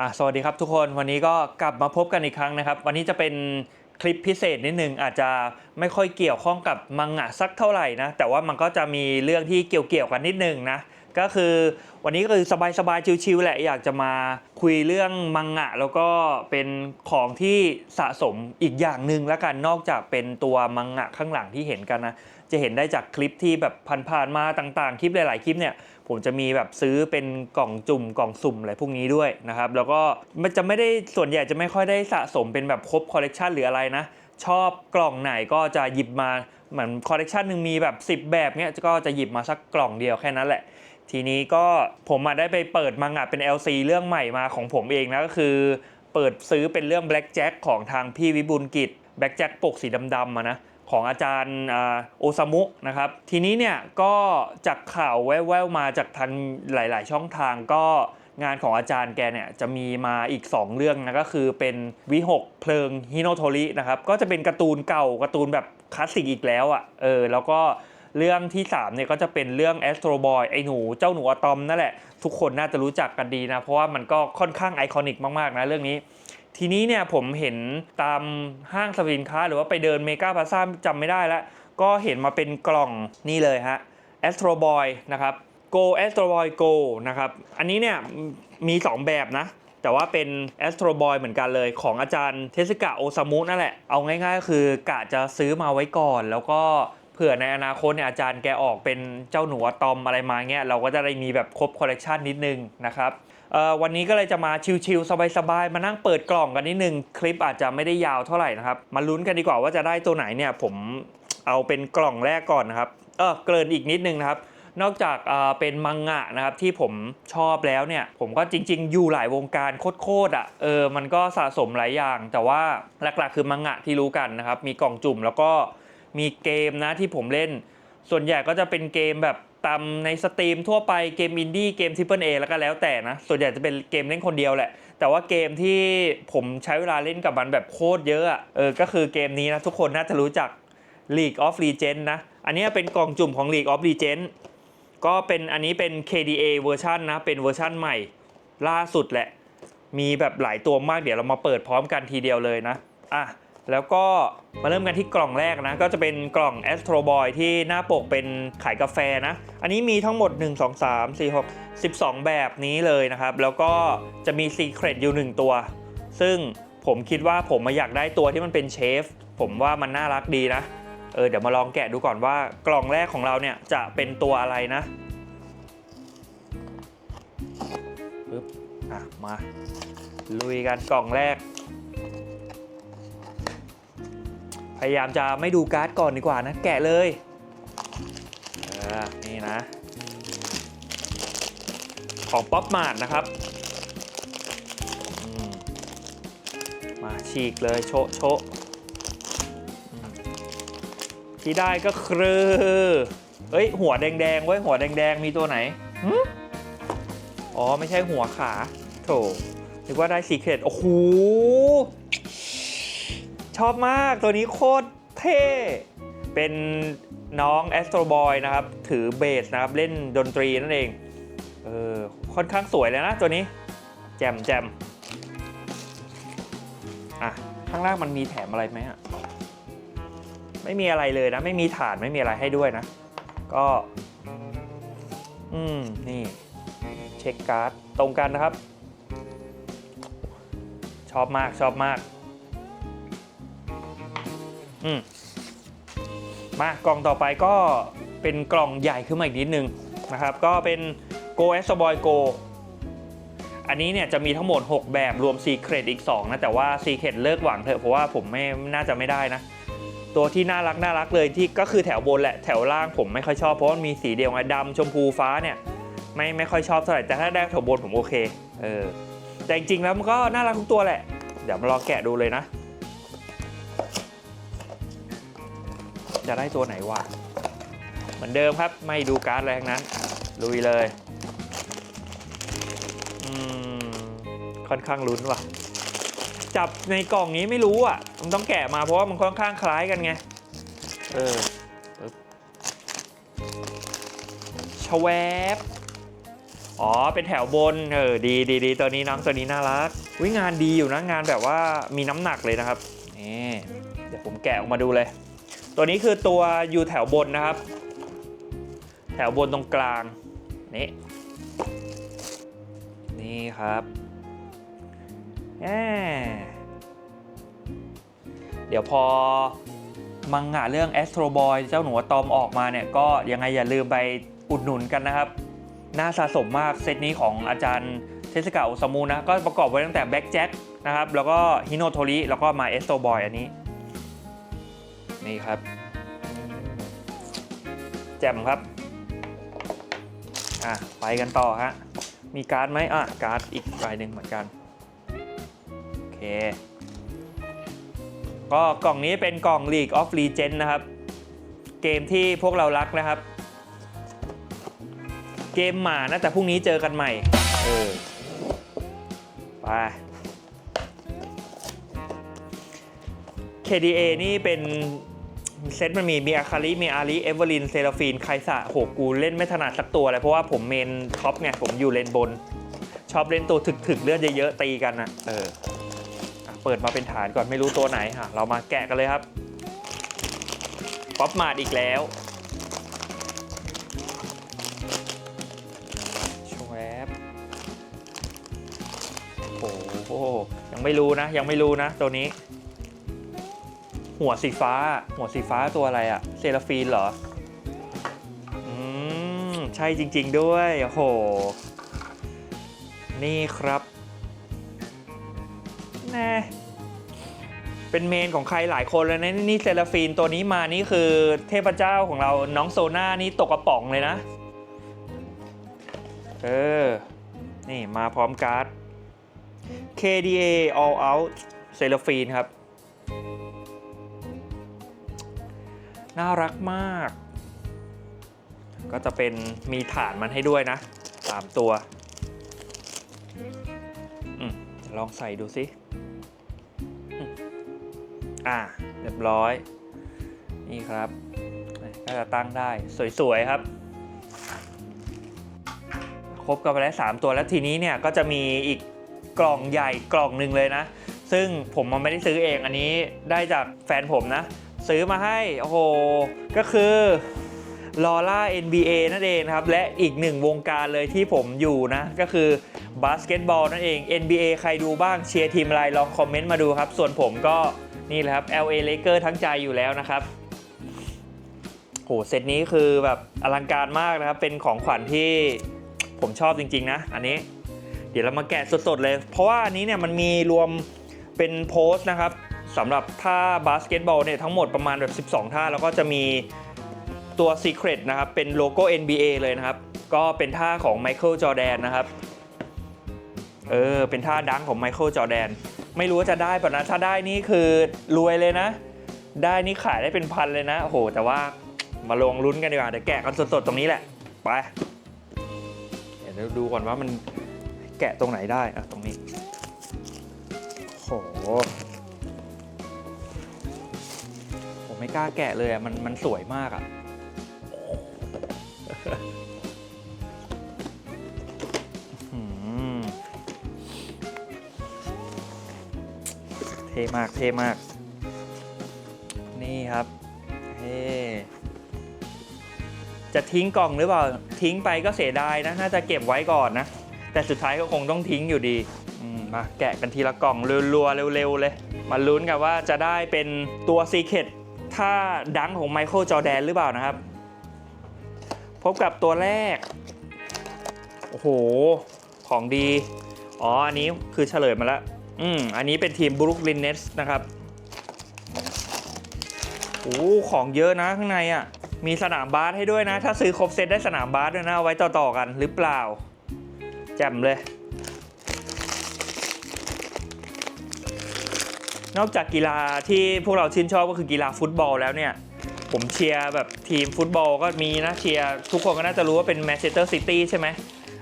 อะสวัสดีครับทุกคนวันนี้ก็กลับมาพบกันอีกครั้งนะครับ วันนี้จะเป็นคลิปพิเศษนิดนึงอาจจะไม่ค่อยเกี่ยวข้องกับมังงะสักเท่าไหร่นะ แต่ว่ามันก็จะมีเรื่องที่เกี่ยวเกี่ยวกันนิดนึงนะก็คือวันนี้ก็คือสบายๆชิวๆแหละอยากจะมาคุยเรื่องมังงะ แล้วก็เป็นของที่สะสมอีกอย่างหนึ่งแล้วกันนอกจากเป็นตัวมังงะข้างหลังที่เห็นกันนะจะเห็นได้จากคลิปที่แบบผ่านๆมาต่างๆ คลิปหลาย ๆ คลิปเนี่ย ผมจะมีแบบซื้อเป็นกล่องจุ่มกล่องสุ่มอะไรพวกนี้ด้วยนะครับแล้วก็มันจะไม่ได้ส่วนใหญ่จะไม่ค่อยได้สะสมเป็นแบบครบคอลเลกชันหรืออะไรนะชอบกล่องไหนก็จะหยิบมาเหมือนคอลเลกชันหนึ่งมีแบบ 10 แบบเนี้ยก็จะหยิบมาสักกล่องเดียวแค่นั้นแหละ ทีนี้ก็ผมมาได้ไปเปิดมังงะเป็น LC เรื่องใหม่มาของผมเองนะก็คือ เปิดซื้อเป็นเรื่อง Black Jack ของทางพี่วิบูลกิจ Black Jack ปกสีดำๆมานะ ของอาจารย์โอซามุนะครับ ทีนี้เนี่ยก็จากข่าวแว่วๆมาจากทางหลาย ๆ ช่องทางก็งานของอาจารย์แกเนี่ยจะมีมาอีก 2 เรื่องนะก็คือเป็นวิหกเพลิงฮิโนโทรินะครับก็จะเป็นการ์ตูนเก่าการ์ตูนแบบคลาสสิกอีกแล้วอะ่ะเออแล้วก็เรื่องที่3เนี่ยก็จะเป็นเรื่อง Astro Boy ไอหนูเจ้าหนูอะตอมนั่นแหละ ทุกคนน่าจะรู้จักกันดีนะ เพราะว่ามันก็ค่อนข้างไอคอนิกมาก ๆ นะเรื่องนี้ ทีนี้เนี่ยผมเห็นตามห้างสรรพสินค้า หรือว่าไปเดินเมกาพาซ่าจำไม่ได้แล้ว ก็เห็นมาเป็นกล่องนี่เลยฮะ Astro Boy นะครับ Go Astro Boy Go นะครับ อันนี้เนี่ยมี 2 แบบนะ แต่ว่าเป็น Astro Boy เหมือนกันเลยของอาจารย์เทสกะโอซามุนั่นแหละ เอาง่ายๆก็คือกะจะซื้อมาไว้ก่อนแล้วก็ ผื่อในอนาคตเนี่ยอาจารย์แกออกเป็นเจ้าหนูอะตอมอะไรมาเงี้ยเราก็จะได้มีแบบครบคอลเลกชันนิดนึงนะครับวันนี้ก็เลยจะมาชิลๆสบายๆ มานั่งเปิดกล่องกันนิดนึง คลิปอาจจะไม่ได้ยาวเท่าไหร่นะครับ มาลุ้นกันดีกว่าว่าจะได้ตัวไหนเนี่ยผมเอาเป็นกล่องแรกก่อนนะครับเออเกริ่นอีกนิดนึงนะครับ นอกจากเอ่อเป็นมังงะนะครับที่ผมชอบแล้วเนี่ย ผมก็จริง ๆ อยู่หลายวงการโคตรๆอะเออมันก็สะสมหลายอย่าง แต่ว่าหลักๆ คือมังงะที่รู้กันนะครับมีกล่องจุ่มแล้วก็ มีเกมนะที่ผมเล่น ส่วนใหญ่ก็จะเป็นเกมแบบตามในสตรีมทั่วไปเกมอินดี้เกมทริปเปิลเอแล้วก็แล้วแต่นะ ส่วนใหญ่จะเป็นเกมเล่นคนเดียวแหละ แต่ว่าเกมที่ผมใช้เวลาเล่นกับมันแบบโคตรเยอะอะเออก็คือเกมนี้นะ ทุกคนน่าจะรู้จัก League of Legends นะ อันนี้เป็นกล่องจุ่มของ League of Legends ก็เป็นอันนี้เป็น KDA เวอร์ชันนะ เป็นเวอร์ชันใหม่ล่าสุดแหละ มีแบบหลายตัวมากเดี๋ยวเรามาเปิดพร้อมกันทีเดียวเลยนะอะ แล้วก็มาเริ่มกันที่กล่องแรกนะ ก็จะเป็นกล่อง Astro Boy ที่หน้าปกเป็นขายกาแฟนะ อันนี้มีทั้งหมด 1 2 3 4 6 12 แบบนี้เลยนะครับ แล้วก็จะมี Secret อยู่ 1 ตัว ซึ่งผมคิดว่าผมมาอยากได้ตัวที่มันเป็นเชฟ ผมว่ามันน่ารักดีนะ เออเดี๋ยวมาลองแกะดูก่อนว่ากล่องแรกของเราเนี่ยจะเป็นตัวอะไรนะปึ๊บอะมาลุยกันกล่องแรก พยายามจะไม่ดูการ์ดก่อนดีกว่านะ แกะเลยนี่นะ ของป๊อปมาร์ทนะครับ มาฉีกเลยโชะโชะที่ได้ก็คือเอ้ย หัวแดงๆไว้หัวแดงๆ มีตัวไหนอ๋อ ไม่ใช่หัวขา โถนึกว่าได้สีเครตโอ้โห ชอบมากตัวนี้โคตรเท่ เป็นน้อง Astro Boy นะครับ ถือเบสนะครับ เล่นดนตรีนั่นเอง เออ ค่อนข้างสวยเลยนะตัวนี้ แจมแจมอะ ข้างล่างมันมีแถมอะไรไหมอะ ไม่มีอะไรเลยนะ ไม่มีฐานไม่มีอะไรให้ด้วยนะ ก็ อืม นี่ เช็คการ์ดตรงกันนะครับ ชอบมากชอบมาก อืมมากล่องต่อไปก็เป็นกล่องใหญ่ขึ้นมาอีกนิดนึงนะครับ ก็เป็น Go a s Boy Go อันนี้เนี่ยจะมีทั้งหมด 6 แบบรวม Secret อีก 2 นะ แต่ว่า Secret เลิกหวังเถอะเพราะว่าผมไม่น่าจะไม่ได้นะ ตัวที่น่ารักน่ารักเลยที่ก็คือแถวบนแหละแถวล่างผมไม่ค่อยชอบเพราะมันมีสีเดียวไงดำชมพูฟ้าเนี่ยไม่ไม่ค่อยชอบเท่าไหร่แต่ถ้าได้แถวบนผมโอเคเออแต่จริงๆแล้วมันก็น่ารักทุกตัวแหละ เดี๋ยวมาลองแกะดูเลยนะ จะได้ตัวไหนวะเหมือนเดิมครับไม่ดูการ์ดอะไรทั้งนั้น ลุยเลยค่อนข้างลุ้นว่ะ จับในกล่องนี้ไม่รู้อะ มันต้องแกะมาเพราะว่ามันค่อนข้างคล้ายกันไง เออชแวบอ๋อ เป็นแถวบน เออ ดีดีดีตัวนี้น้องตัวนี้น่ารักวิงานดีอยู่นะ งานแบบว่ามีน้ำหนักเลยนะครับ นี่ เดี๋ยวผมแกะออกมาดูเลย ตัวนี้คือตัวอยู่แถวบนนะครับ แถวบนตรงกลางนี่นี่ครับแหมเดี๋ยวพอมังงะเรื่อง Astro Boy เจ้าหนูตอมออกมาเนี่ย ก็ยังไงอย่าลืมไปอุดหนุนกันนะครับ น่าสะสมมากเซตนี้ของอาจารย์เทสกาอซามูนะ ก็ประกอบไว้ตั้งแต่แบ็กแจ็คนะครับ แล้วก็ฮิโนโทริแล้วก็มาเอสโตบอยอันนี้ นี่ครับ แจ่มครับ อะ ไปกันต่อฮะ มีการ์ดไหมอะ การ์ดอีกใบหนึ่งเหมือนกัน โอเค ก็กล่องนี้เป็นกล่อง League of Legends นะครับ เกมที่พวกเรารักนะครับ เกมหมานะ แต่พรุ่งนี้เจอกันใหม่ เออ ไป KDA นี่เป็น เซตมันมีมีอาคาริมีอาริเอเวอรินเซราฟีนไคสะโหกูเล่นไม่ถนัดสักตัวเลยเพราะว่าผมเมนท็อปไงผมอยู่เลนบน ชอบเล่นตัวถึกๆเลือดเยอะๆตีกันอะเอออะเปิดมาเป็นฐานก่อนไม่รู้ตัวไหนค่ะ เรามาแกะกันเลยครับป๊อปมาดอีกแล้วชวบโอ้โหยังไม่รู้นะ ยังไม่รู้นะตัวนี้ หัวสีฟ้า หัวสีฟ้าตัวอะไรอะเซราฟีนเหรอ อืม ใช่จริง ๆ ด้วย โอ้โห นี่ครับแน่เป็นเมนของใครหลายคนเลยนะนี่เซราฟีนตัวนี้มานี่คือเทพเจ้าของเราน้องโซน่านี่ตกกระป๋องเลยนะ เออ นี่มาพร้อมการ์ด KDA All Out เซราฟีนครับ น่ารักมาก ก็จะเป็นมีฐานมันให้ด้วยนะสามตัวอืมจะลองใส่ดูสิอ่าเรียบร้อย นี่ครับก็จะตั้งได้สวยๆครับครบกันไปแล้ว3ตัวแล้วทีนี้เนี่ยก็จะมีอีกกล่องใหญ่กล่องหนึ่งเลยนะ ซึ่งผมมันไม่ได้ซื้อเองอันนี้ได้จากแฟนผมนะ ซื้อมาให้ โอ้โห ก็คือลอร่า NBA นั่นเองนครับ และอีกหนึ่งวงการเลยที่ผมอยู่นะ ก็คือบาสเกตบอลนั่นเอง NBA ใครดูบ้างเชียร์ทีมอะไรลองคอมเมนต์มาดูครับ ส่วนผมก็นี่แหละครับ LA Lakers ทั้งใจอยู่แล้วนะครับโหเซตนี้คือแบบอลังการมากนะครับ เป็นของขวัญที่ผมชอบจริง ๆ นะ อันนี้ เดี๋ยวเรามาแกะสดๆเลย เพราะว่าอันนี้เนี่ยมันมีรวมเป็นโพสต์นะครับ สำหรับท่าบาสเกตบอลเนี่ยทั้งหมดประมาณแบบ 12 ท่า แล้วก็จะมีตัว Secret นะครับ เป็นโลโก้ NBA เลยนะครับ ก็เป็นท่าของไมเคิลจอแดนนะครับ เออ เป็นท่าดังของไมเคิลจอแดนไม่รู้ว่าจะได้ป่ะนะ ถ้าได้นี่คือรวยเลยนะ ได้นี่ขายได้เป็นพันเลยนะโอ้โห แต่ว่ามาลองลุ้นกันดีกว่า เดี๋ยวแกะกันสดๆ ตรงนี้แหละ ไปเดี๋ยวดูก่อนว่ามันแกะตรงไหนได้อะตรงนี้โห ไม่กล้าแกะเลยอะมันมันสวยมากอะเท่มากเท่มาก นี่ครับเฮ้จะทิ้งกล่องหรือเปล่า ทิ้งไปก็เสียดายนะ น่าจะเก็บไว้ก่อนนะ แต่สุดท้ายก็คงต้องทิ้งอยู่ดีมาแกะกันทีละกล่องรัวๆเร็วๆเลย มาลุ้นกันว่าจะได้เป็นตัวซีเค t ถ้าดังของไมเคิลจอแดนหรือเปล่านะครับ พบกับตัวแรก โอ้โห ของดี อ๋อ อันนี้คือเฉลยมาแล้ว อืม อันนี้เป็นทีมบรุกลินเนสนะครับ โอ้ของเยอะนะข้างในอะ มีสนามบาสให้ด้วยนะ ถ้าซื้อครบเซตได้สนามบาสด้วยนะเอาไว้ต่อๆกันหรือเปล่า แจ่มเลย นอกจากกีฬาที่พวกเราชื่นชอบก็คือกีฬาฟุตบอลแล้วเนี่ย ผมเชียร์แบบทีมฟุตบอลก็มีนะเชียร์ทุกคนก็น่าจะรู้ว่าเป็นแมนเชสเตอร์ซิตี้ใช่ไหม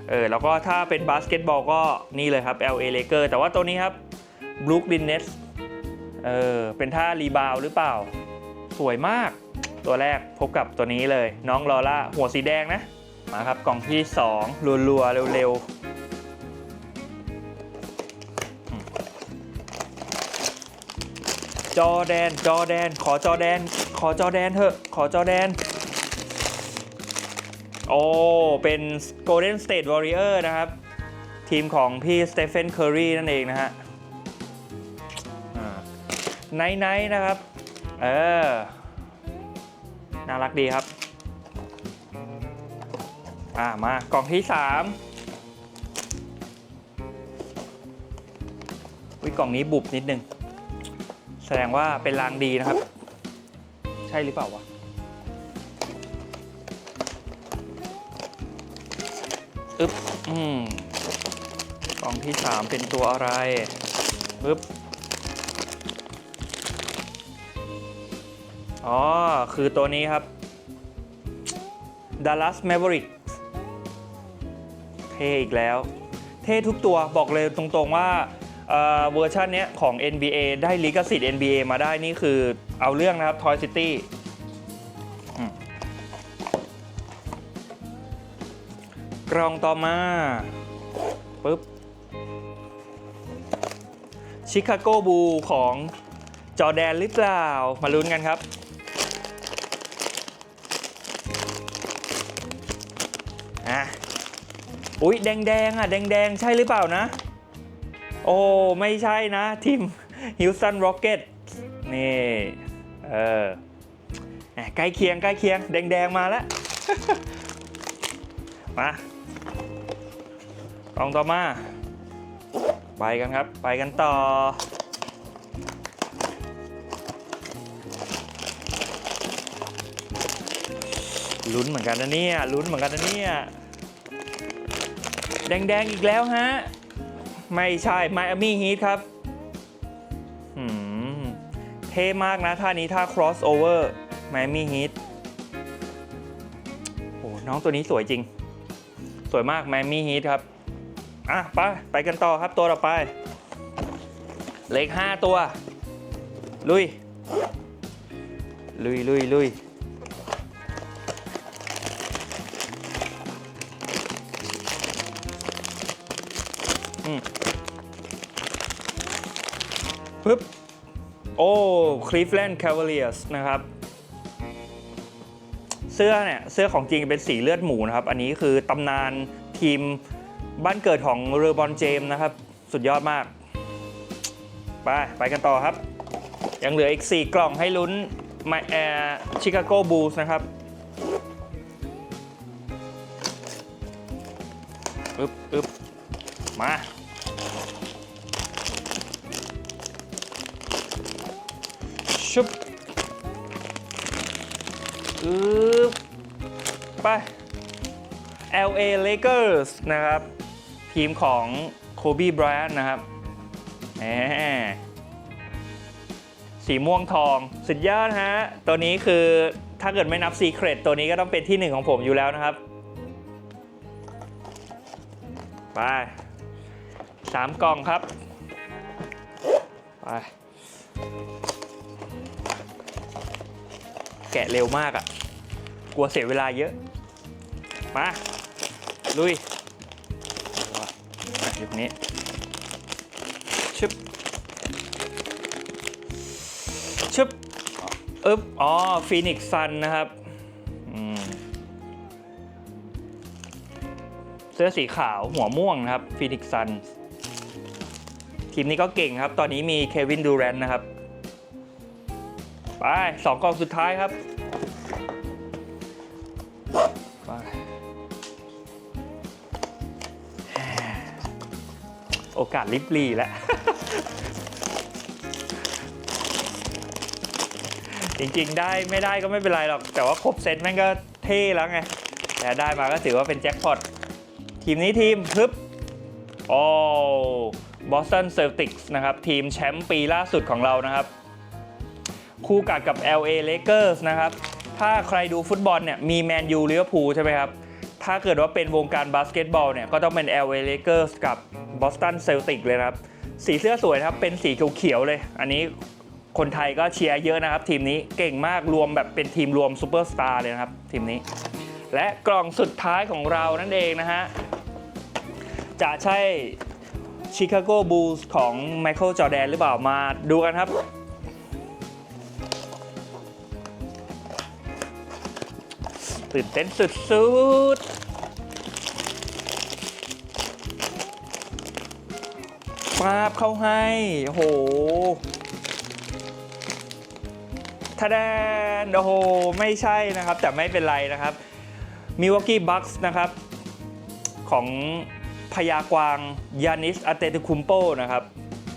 เออแล้วก็ถ้าเป็นบาสเกตบอลก็นี่เลยครับ LA Lakers แต่ว่าตัวนี้ครับ Brooklyn Nets เออเป็นท่ารีบาวหรือเปล่า สวยมากตัวแรกพบกับตัวนี้เลย น้องลอล่าหัวสีแดงนะมมาครับกล่องที่สองรัวๆเร็วๆ จอแดน จอแดน ขอจอแดน ขอจอแดนเถอะ ขอจอแดน โอ้ เป็น Golden State Warrior นะครับ ทีมของพี่สเตเฟนเคอร์รีนั่นเองนะฮะไนท์ไนท์นะครับ เออ น่ารักดีครับ อ่า มากล่องที่3วิกล่องนี้บุบนิดนึง แสดงว่าเป็นรางดีนะครับ ใช่หรือเปล่าวะอึ๊บอืมกล่องที่ 3 เป็นตัวอะไรอึ๊บอ๋อ คือตัวนี้ครับ Dallas Maverick เท่อีกแล้ว เท่ทุกตัวบอกเลยตรงๆว่า เวอร์ชันนี้ของ NBA ได้ลิขสิทธิ์ NBA มาได้นี่คือเอาเรื่องนะครับ Toy City กล่องต่อมาปึ๊บชิคาโกบูของจอแดนหรือเปล่า มาลุ้นกันครับ อะ อุ๊ย แดงๆอะ แดงๆ ใช่หรือเปล่านะ โอ้ ไม่ใช่นะ ทีม Houston Rockets นี่ เออใกล้เคียงใกล้เคียง แดง ๆ มาแล้ว มากล่องต่อมา ไปกันครับ ไปกันต่อ ลุ้นเหมือนกันนะเนี่ยลุ้นเหมือนกันนะเนี่ย แดง ๆ อีกแล้วฮะ ไม่ใช่ไมอามี่ฮีทครับเท่มากนะท่านี้ท่า crossover ไมอามี่ฮีทโอ้น้องตัวนี้สวยจริง สวยมากไมอามี่ฮีทครับ อะไปไปกันต่อครับตัวต่อไปเหล็ก5ตัว ลุย ลุยลุยลุย ปึ๊บ โอ้ Cleveland Cavaliers นะครับ เสื้อเนี่ย เสื้อของจริงเป็นสีเลือดหมูนะครับ อันนี้คือตำนานทีมบ้านเกิดของเรือบอนเจมส์นะครับ สุดยอดมาก ไป ไปกันต่อครับ ยังเหลืออีก 4 กล่องให้ลุ้นมาแอร์ชิคาโกบูลส์นะครับอึ๊บอึ๊บมา ชุบอึ๊บไป LA Lakers นะครับ ทีมของโคบีไบรอันนะครับแหมสีม่วงทอง สุดยอดฮะ ตัวนี้คือถ้าเกิดไม่นับ Secret ตัวนี้ก็ต้องเป็นที่หนึ่งของผมอยู่แล้วนะครับ ไปสามกล่องครับ ไป แกะเร็วมากอะ่ะ กลัวเสียเวลาเยอะ มา ลุยอยู่ตรงนี้ ชึบ ชึบอึ๊บ อ๋อฟีนิกซ์ซันนะครับเสื้อสีขาวหัวม่วงนะครับฟีนิกซ์ซันทีมนี้ก็เก่งครับ ตอนนี้มีเควินดูแรนต์นะครับ สองกองสุดท้ายครับไปโอกาสลิบลีแล้ว จริงๆ ได้ไม่ได้ก็ไม่เป็นไรหรอก แต่ว่าครบเซตแม่งก็เท่แล้วไง แต่ได้มาก็ถือว่าเป็นแจ็คพอต ทีมนี้ทีมพึบโอ้บอสตันเซลติกส์นะครับ ทีมแชมป์ปีล่าสุดของเรานะครับ คู่กัดกับ LA Lakers นะครับ ถ้าใครดูฟุตบอลเนี่ยมีแมนยูลิเวอร์พูลใช่ไหมครับ ถ้าเกิดว่าเป็นวงการบาสเกตบอลเนี่ยก็ต้องเป็น LA Lakers กับบอสตันเซลติกเลยนะครับ สีเสื้อสวยนะครับเป็นสีเขียวๆเลย อันนี้คนไทยก็เชียร์เยอะนะครับ ทีมนี้เก่งมากรวมแบบเป็นทีมรวมซูเปอร์สตาร์เลยนะครับ ทีมนี้ และกล่องสุดท้ายของเรานั่นเองนะฮะจะใช่ชิคาโกบูลส์ของไมเคิลจอแดนหรือเปล่ามาดูกันครับ ตื่นเต้นสุดๆปาบเข้าให้ โอ้โหทะแดนโอ้โห ไม่ใช่นะครับ แต่ไม่เป็นไรนะครับมิวอกกี้บัคส์นะครับ ของพยากวางยานิสอาเตติคุมโปนะครับ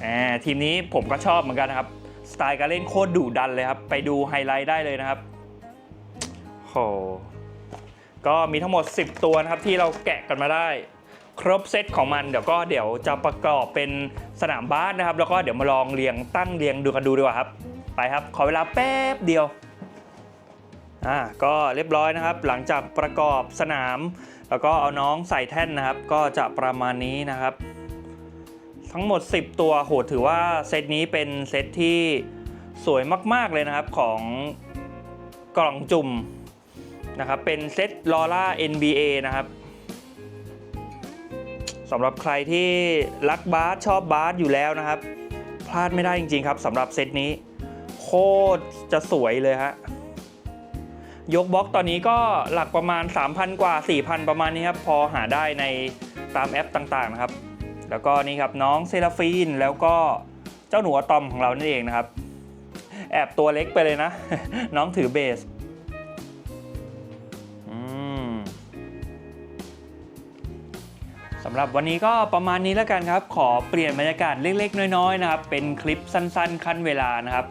อ่าทีมนี้ผมก็ชอบเหมือนกันนะครับ สไตล์การเล่นโคตรดุดันเลยครับ ไปดูไฮไลท์ได้เลยนะครับโห ก็มีทั้งหมด 10 ตัวนะครับที่เราแกะกันมาได้ ครบเซตของมันเดี๋ยวก็เดี๋ยวจะประกอบเป็นสนามบาสนะครับ แล้วก็เดี๋ยวมาลองเรียงตั้งเรียงดูกันดูดีกว่าครับ ไปครับ ขอเวลาแป๊บเดียวอ่าก็เรียบร้อยนะครับ หลังจากประกอบสนาม แล้วก็เอาน้องใส่แท่นนะครับ ก็จะประมาณนี้นะครับ ทั้งหมด 10 ตัวโหถือว่าเซตนี้เป็นเซตที่สวยมาก ๆ เลยนะครับของกล่องจุ่ม นะครับ เป็นเซตลอร่า NBA นะครับสำหรับใครที่รักบาสชอบบาสอยู่แล้วนะครับ พลาดไม่ได้จริงๆครับสำหรับเซตนี้ โคตรจะสวยเลยฮะยกบล็อกตอนนี้ก็หลักประมาณ 3,000 กว่า 4,000 ประมาณนี้ครับพอหาได้ในตามแอปต่างๆนะครับ แล้วก็นี่ครับน้องเซราฟีนแล้วก็เจ้าหนูอะตอมของเรานั่นเองนะครับ แอบตัวเล็กไปเลยนะ น้องถือเบสำหรับวันนี้ก็ประมาณนี้แล้วกันครับ ขอเปลี่ยนบรรยากาศเล็กๆ น้อยๆนะครับ เป็นคลิปสั้นๆ ขั้นเวลานะครับ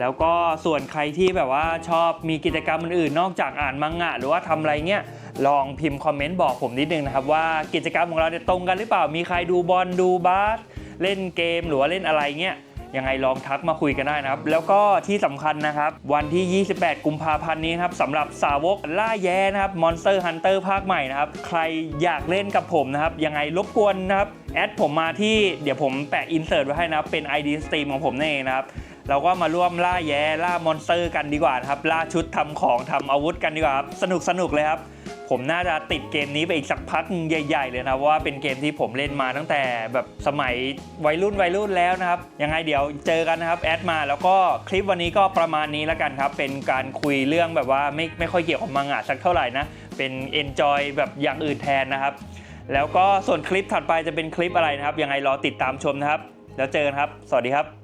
แล้วก็ส่วนใครที่แบบว่าชอบมีกิจกรรมอื่นๆ นอกจากอ่านมังงะ หรือว่าทำอะไรเงี้ยลองพิมพ์คอมเมนต์บอกผมนิดนึงนะครับ ว่ากิจกรรมของเราเนี่ยตรงกันหรือเปล่ามีใครดูบอลดูบาสเล่นเกมหรือว่าเล่นอะไรเงี้ย ยังไงลองทักมาคุยกันได้นะครับ แล้วก็ที่สำคัญนะครับ วันที่ 28 กุมภาพันธ์นี้นะครับสำหรับสาวกล่าแย้นะครับ Monster Hunter ภาคใหม่นะครับ ใครอยากเล่นกับผมนะครับ ยังไงรบกวนนะครับ แอดผมมาที่เดี๋ยวผมแปะอินเสิร์ตไว้ให้นะครับ เป็น ID สตรีมของผมนั่นเองนะครับเราก็มาร่วมล่าแย้ล่ามอนสเตอร์กันดีกว่านะครับ ล่าชุดทำของทำอาวุธกันดีกว่าครับ สนุกสนุกเลยครับ ผมน่าจะติดเกมนี้ไปอีกสักพักใหญ่ ๆ เลยนะว่าเป็นเกมที่ผมเล่นมาตั้งแต่แบบสมัยวัยรุ่นวัยรุ่นแล้วนะครับยังไงเดี๋ยวเจอกันนะครับแอดมาแล้วก็คลิปวันนี้ก็ประมาณนี้แล้วกันครับ เป็นการคุยเรื่องแบบว่าไม่ไม่ค่อยเกี่ยวกับมังงะสักเท่าไหร่นะเป็น enjoy แบบอย่างอื่นแทนนะครับ แล้วก็ส่วนคลิปถัดไปจะเป็นคลิปอะไรนะครับยังไงรอติดตามชมนะครับ แล้วเจอกันครับ สวัสดีครับ